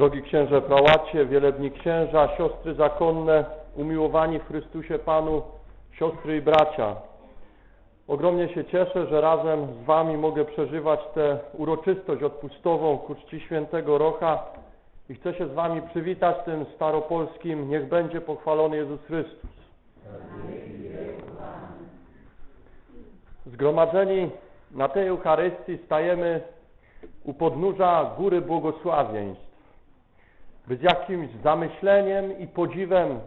Drogi księże prałacie, wielebni księża, siostry zakonne, umiłowani w Chrystusie Panu, siostry i bracia. Ogromnie się cieszę, że razem z Wami mogę przeżywać tę uroczystość odpustową ku czci świętego Rocha i chcę się z Wami przywitać tym staropolskim Niech będzie pochwalony Jezus Chrystus. Zgromadzeni na tej Eucharystii stajemy u podnóża Góry Błogosławieństw, by z jakimś zamyśleniem i podziwem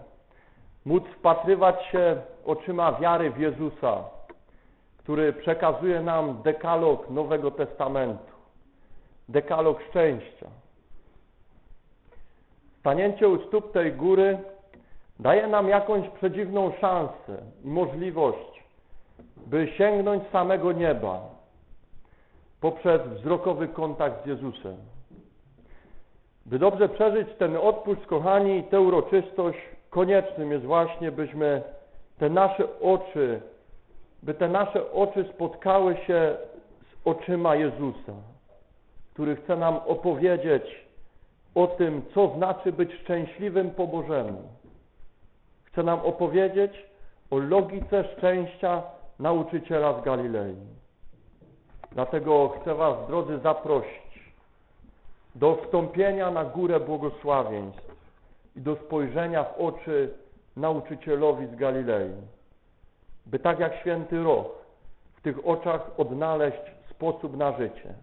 móc wpatrywać się oczyma wiary w Jezusa, który przekazuje nam dekalog Nowego Testamentu, dekalog szczęścia. Stanięcie u stóp tej góry daje nam jakąś przedziwną szansę i możliwość, by sięgnąć samego nieba poprzez wzrokowy kontakt z Jezusem. By dobrze przeżyć ten odpust, kochani, tę uroczystość, koniecznym jest właśnie, byśmy te nasze oczy, by te nasze oczy spotkały się z oczyma Jezusa, który chce nam opowiedzieć o tym, co znaczy być szczęśliwym po Bożemu. Chce nam opowiedzieć o logice szczęścia nauczyciela z Galilei. Dlatego chcę Was, drodzy, zaprosić do wstąpienia na górę błogosławieństw i do spojrzenia w oczy nauczycielowi z Galilei, by tak jak święty Roch w tych oczach odnaleźć sposób na życie.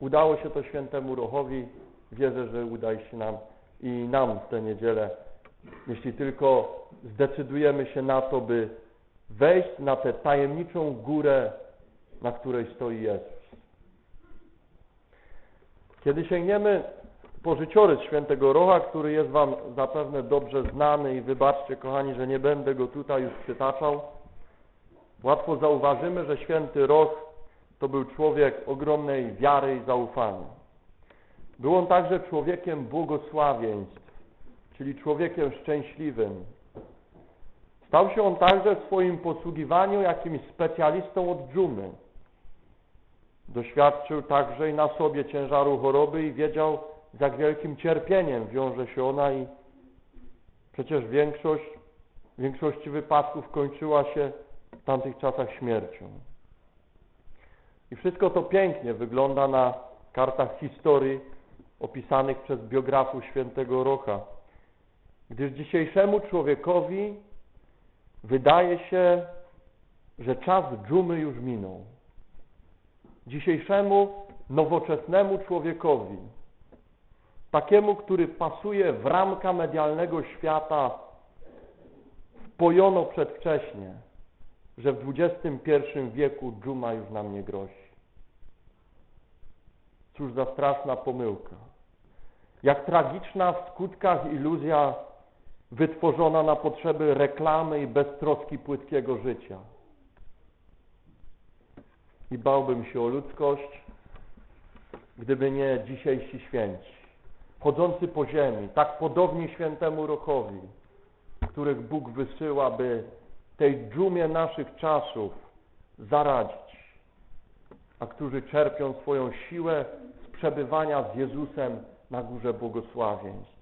Udało się to świętemu Rochowi, wierzę, że uda się nam i nam w tę niedzielę, jeśli tylko zdecydujemy się na to, by wejść na tę tajemniczą górę, na której stoi Jezus. Kiedy sięgniemy po życiorys świętego Rocha, który jest Wam zapewne dobrze znany i wybaczcie kochani, że nie będę go tutaj już przytaczał, łatwo zauważymy, że święty Roch to był człowiek ogromnej wiary i zaufania. Był on także człowiekiem błogosławieństw, czyli człowiekiem szczęśliwym. Stał się on także w swoim posługiwaniu jakimś specjalistą od dżumy. Doświadczył także i na sobie ciężaru choroby i wiedział, z jak wielkim cierpieniem wiąże się ona i przecież większość, w większości wypadków kończyła się w tamtych czasach śmiercią. I wszystko to pięknie wygląda na kartach historii opisanych przez biografów świętego Rocha. Gdyż dzisiejszemu człowiekowi wydaje się, że czas dżumy już minął. Dzisiejszemu nowoczesnemu człowiekowi, takiemu, który pasuje w ramka medialnego świata, wpojono przedwcześnie, że w XXI wieku dżuma już nam nie grozi. Cóż za straszna pomyłka. Jak tragiczna w skutkach iluzja wytworzona na potrzeby reklamy i beztroski płytkiego życia. I bałbym się o ludzkość, gdyby nie dzisiejsi święci, chodzący po ziemi, tak podobni świętemu Rochowi, których Bóg wysyła, by tej dżumie naszych czasów zaradzić, a którzy czerpią swoją siłę z przebywania z Jezusem na górze błogosławieństw.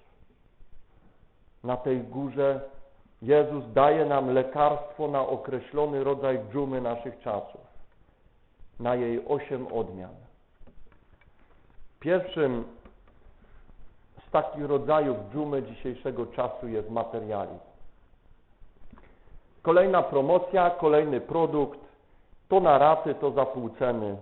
Na tej górze Jezus daje nam lekarstwo na określony rodzaj dżumy naszych czasów, na jej osiem odmian. Pierwszym z takich rodzajów dżumy dzisiejszego czasu jest materializm. Kolejna promocja, kolejny produkt, to na raty, to za pół ceny.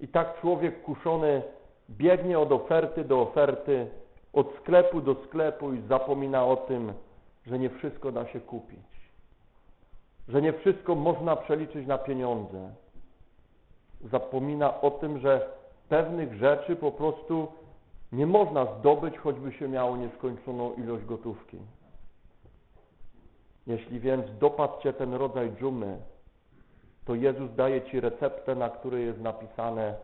I tak człowiek kuszony biegnie od oferty do oferty, od sklepu do sklepu i zapomina o tym, że nie wszystko da się kupić. Że nie wszystko można przeliczyć na pieniądze. Zapomina o tym, że pewnych rzeczy po prostu nie można zdobyć, choćby się miało nieskończoną ilość gotówki. Jeśli więc dopadł ten rodzaj dżumy, to Jezus daje Ci receptę, na której jest napisane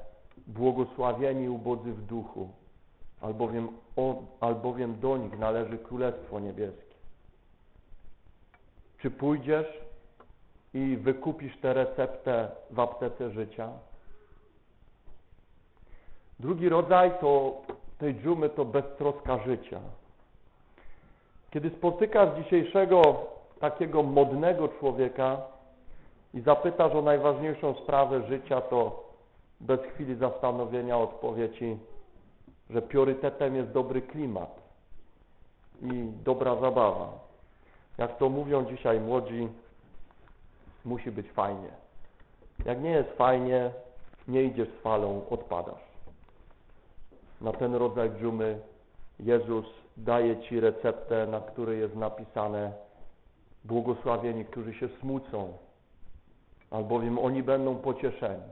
błogosławieni ubodzy w duchu, albowiem, o, albowiem do nich należy Królestwo Niebieskie. Czy pójdziesz i wykupisz tę receptę w aptece życia? Drugi rodzaj to tej dżumy to beztroska życia. Kiedy spotykasz dzisiejszego takiego modnego człowieka i zapytasz o najważniejszą sprawę życia, to bez chwili zastanowienia odpowie ci, że priorytetem jest dobry klimat i dobra zabawa. Jak to mówią dzisiaj młodzi, musi być fajnie. Jak nie jest fajnie, nie idziesz z falą, odpadasz. Na ten rodzaj dżumy Jezus daje Ci receptę, na której jest napisane błogosławieni, którzy się smucą, albowiem oni będą pocieszeni.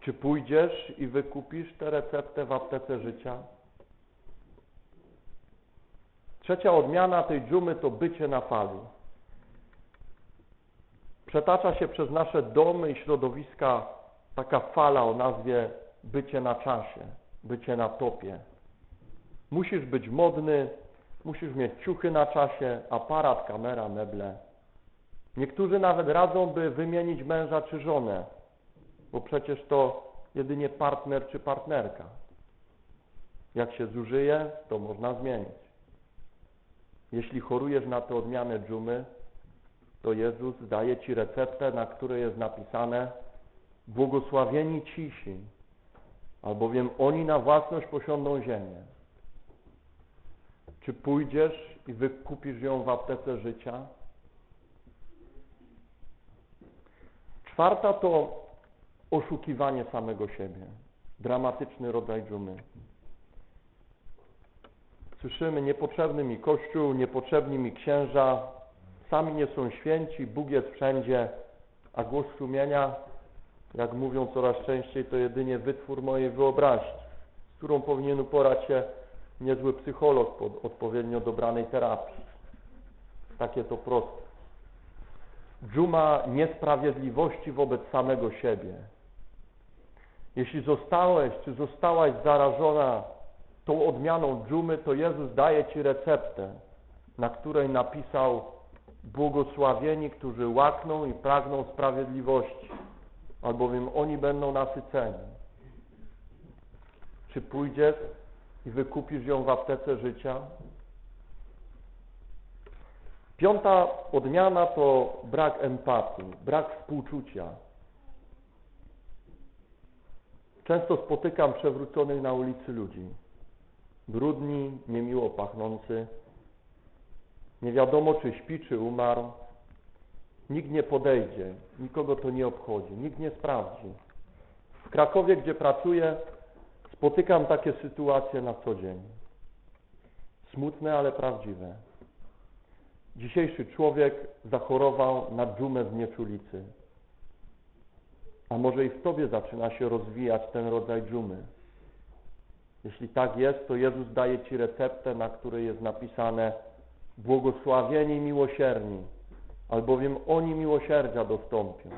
Czy pójdziesz i wykupisz tę receptę w aptece życia? Trzecia odmiana tej dżumy to bycie na fali. Przetacza się przez nasze domy i środowiska taka fala o nazwie bycie na czasie, bycie na topie. Musisz być modny, musisz mieć ciuchy na czasie, aparat, kamera, meble. Niektórzy nawet radzą, by wymienić męża czy żonę, bo przecież to jedynie partner czy partnerka. Jak się zużyje, to można zmienić. Jeśli chorujesz na tę odmianę dżumy, to Jezus daje Ci receptę, na której jest napisane błogosławieni cisi, albowiem oni na własność posiądą ziemię. Czy pójdziesz i wykupisz ją w aptece życia? Czwarta to oszukiwanie samego siebie. Dramatyczny rodzaj dżumy. Słyszymy, niepotrzebny mi Kościół, niepotrzebni mi księża, sami nie są święci, Bóg jest wszędzie, a głos sumienia, jak mówią coraz częściej, to jedynie wytwór mojej wyobraźni, z którą powinien uporać się niezły psycholog pod odpowiednio dobranej terapii. Takie to proste. Dżuma niesprawiedliwości wobec samego siebie. Jeśli zostałeś, czy zostałaś zarażona tą odmianą dżumy, to Jezus daje Ci receptę, na której napisał błogosławieni, którzy łakną i pragną sprawiedliwości, albowiem oni będą nasyceni. Czy pójdziesz i wykupisz ją w aptece życia? Piąta odmiana to brak empatii, brak współczucia. Często spotykam przewróconych na ulicy ludzi brudni, niemiło pachnący. Nie wiadomo, czy śpi, czy umarł. Nikt nie podejdzie, nikogo to nie obchodzi, nikt nie sprawdzi. W Krakowie, gdzie pracuję, spotykam takie sytuacje na co dzień. Smutne, ale prawdziwe. Dzisiejszy człowiek zachorował na dżumę znieczulicy. A może i w Tobie zaczyna się rozwijać ten rodzaj dżumy. Jeśli tak jest, to Jezus daje Ci receptę, na której jest napisane błogosławieni miłosierni, albowiem oni miłosierdzia dostąpią.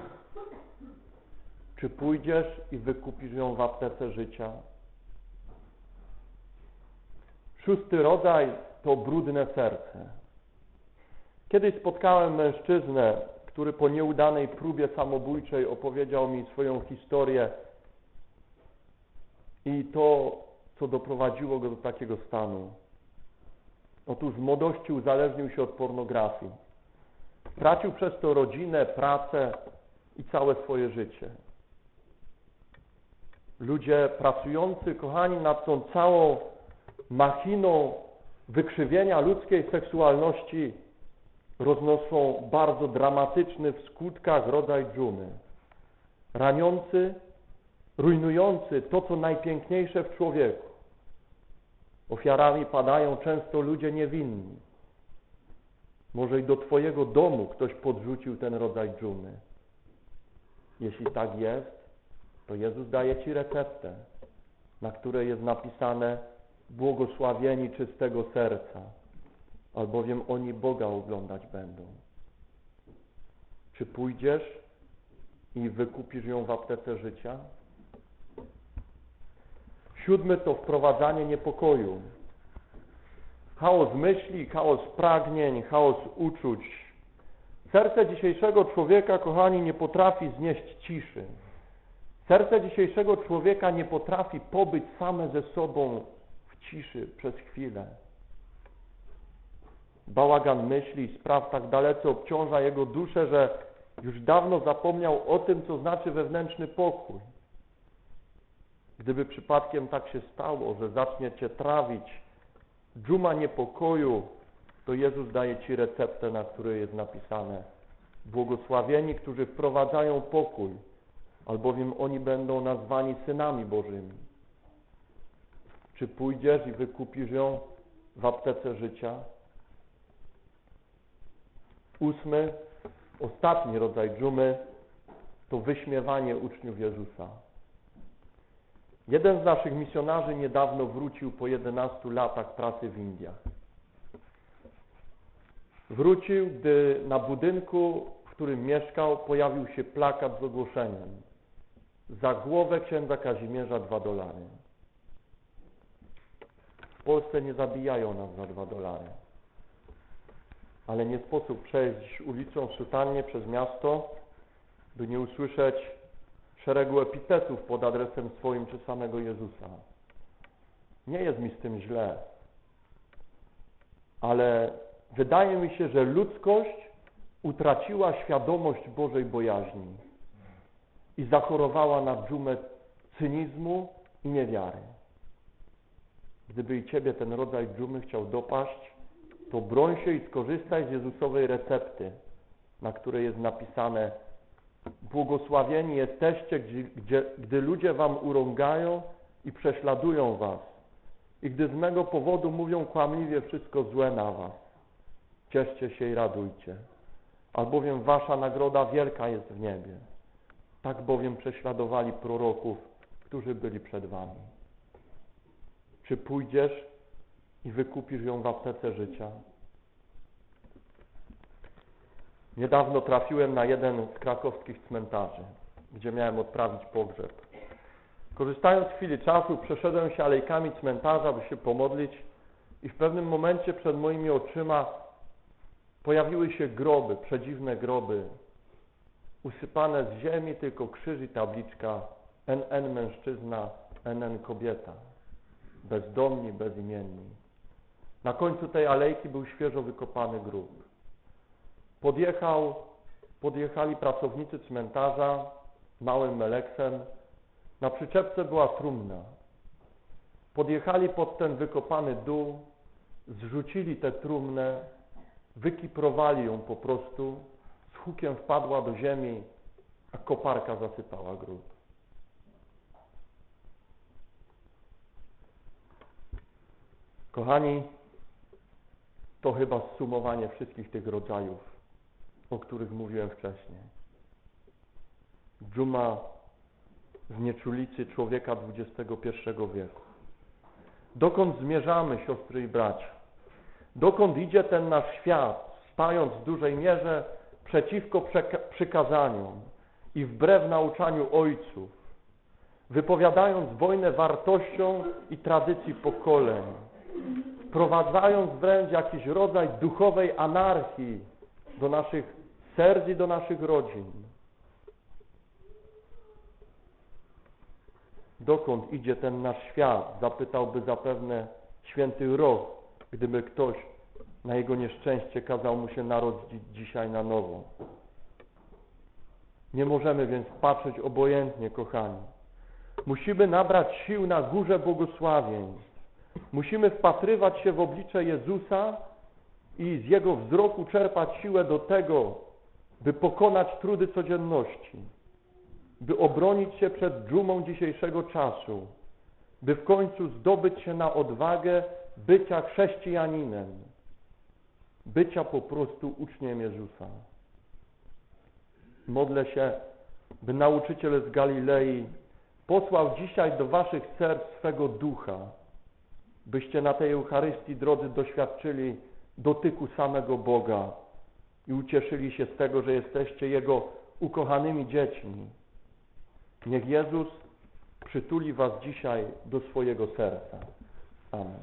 Czy pójdziesz i wykupisz ją w aptece życia? Szósty rodzaj to brudne serce. Kiedyś spotkałem mężczyznę, który po nieudanej próbie samobójczej opowiedział mi swoją historię i to co doprowadziło go do takiego stanu. Otóż w młodości uzależnił się od pornografii. Stracił przez to rodzinę, pracę i całe swoje życie. Ludzie pracujący, kochani, nad tą całą machiną wykrzywienia ludzkiej seksualności roznoszą bardzo dramatyczny w skutkach rodzaj dżumy. Raniący, rujnujący to, co najpiękniejsze w człowieku. Ofiarami padają często ludzie niewinni. Może i do Twojego domu ktoś podrzucił ten rodzaj dżumy. Jeśli tak jest, to Jezus daje Ci receptę, na której jest napisane błogosławieni czystego serca, albowiem oni Boga oglądać będą. Czy pójdziesz i wykupisz ją w aptece życia? Siódmy to wprowadzanie niepokoju. Chaos myśli, chaos pragnień, chaos uczuć. Serce dzisiejszego człowieka, kochani, nie potrafi znieść ciszy. Serce dzisiejszego człowieka nie potrafi pobyć same ze sobą w ciszy przez chwilę. Bałagan myśli spraw tak dalece obciąża jego duszę, że już dawno zapomniał o tym, co znaczy wewnętrzny pokój. Gdyby przypadkiem tak się stało, że zacznie cię trawić dżuma niepokoju, to Jezus daje ci receptę, na której jest napisane błogosławieni, którzy wprowadzają pokój, albowiem oni będą nazwani synami Bożymi. Czy pójdziesz i wykupisz ją w aptece życia? Ósmy, ostatni rodzaj dżumy to wyśmiewanie uczniów Jezusa. Jeden z naszych misjonarzy niedawno wrócił po 11 latach pracy w Indiach. Wrócił, gdy na budynku, w którym mieszkał, pojawił się plakat z ogłoszeniem. Za głowę księdza Kazimierza dwa dolary. W Polsce nie zabijają nas za dwa dolary. Ale nie sposób przejść ulicą w sutannie przez miasto, by nie usłyszeć szeregu epitetów pod adresem swoim czy samego Jezusa. Nie jest mi z tym źle, ale wydaje mi się, że ludzkość utraciła świadomość Bożej bojaźni i zachorowała na dżumę cynizmu i niewiary. Gdyby i Ciebie ten rodzaj dżumy chciał dopaść, to broń się i skorzystaj z Jezusowej recepty, na której jest napisane Błogosławieni jesteście, gdzie, gdzie, gdy ludzie wam urągają i prześladują was i gdy z mego powodu mówią kłamliwie wszystko złe na was. Cieszcie się i radujcie, albowiem wasza nagroda wielka jest w niebie. Tak bowiem prześladowali proroków, którzy byli przed wami. Czy pójdziesz i wykupisz ją w aptece życia? Niedawno trafiłem na jeden z krakowskich cmentarzy, gdzie miałem odprawić pogrzeb. Korzystając z chwili czasu, przeszedłem się alejkami cmentarza, by się pomodlić i w pewnym momencie przed moimi oczyma pojawiły się groby, przedziwne groby, usypane z ziemi, tylko krzyż i tabliczka NN mężczyzna, NN kobieta, bezdomni, bezimienni. Na końcu tej alejki był świeżo wykopany grób. Podjechał, podjechali pracownicy cmentarza małym meleksem. Na przyczepce była trumna. Podjechali pod ten wykopany dół, zrzucili tę trumnę, wykiprowali ją po prostu, z hukiem wpadła do ziemi, a koparka zasypała grób. Kochani, to chyba zsumowanie wszystkich tych rodzajów o których mówiłem wcześniej. Dżuma znieczulicy człowieka XXI wieku. Dokąd zmierzamy, siostry i bracia? Dokąd idzie ten nasz świat, stając w dużej mierze przeciwko przykazaniom i wbrew nauczaniu ojców, wypowiadając wojnę wartościom i tradycji pokoleń, wprowadzając wręcz jakiś rodzaj duchowej anarchii do naszych serc i do naszych rodzin. Dokąd idzie ten nasz świat? Zapytałby zapewne święty Roch, gdyby ktoś na jego nieszczęście kazał mu się narodzić dzisiaj na nowo. Nie możemy więc patrzeć obojętnie, kochani. Musimy nabrać sił na górze błogosławieństw. Musimy wpatrywać się w oblicze Jezusa i z Jego wzroku czerpać siłę do tego, by pokonać trudy codzienności, by obronić się przed dżumą dzisiejszego czasu, by w końcu zdobyć się na odwagę bycia chrześcijaninem, bycia po prostu uczniem Jezusa. Modlę się, by nauczyciel z Galilei posłał dzisiaj do waszych serc swego ducha, byście na tej Eucharystii, drodzy, doświadczyli dotyku samego Boga i ucieszyli się z tego, że jesteście Jego ukochanymi dziećmi. Niech Jezus przytuli Was dzisiaj do swojego serca. Amen.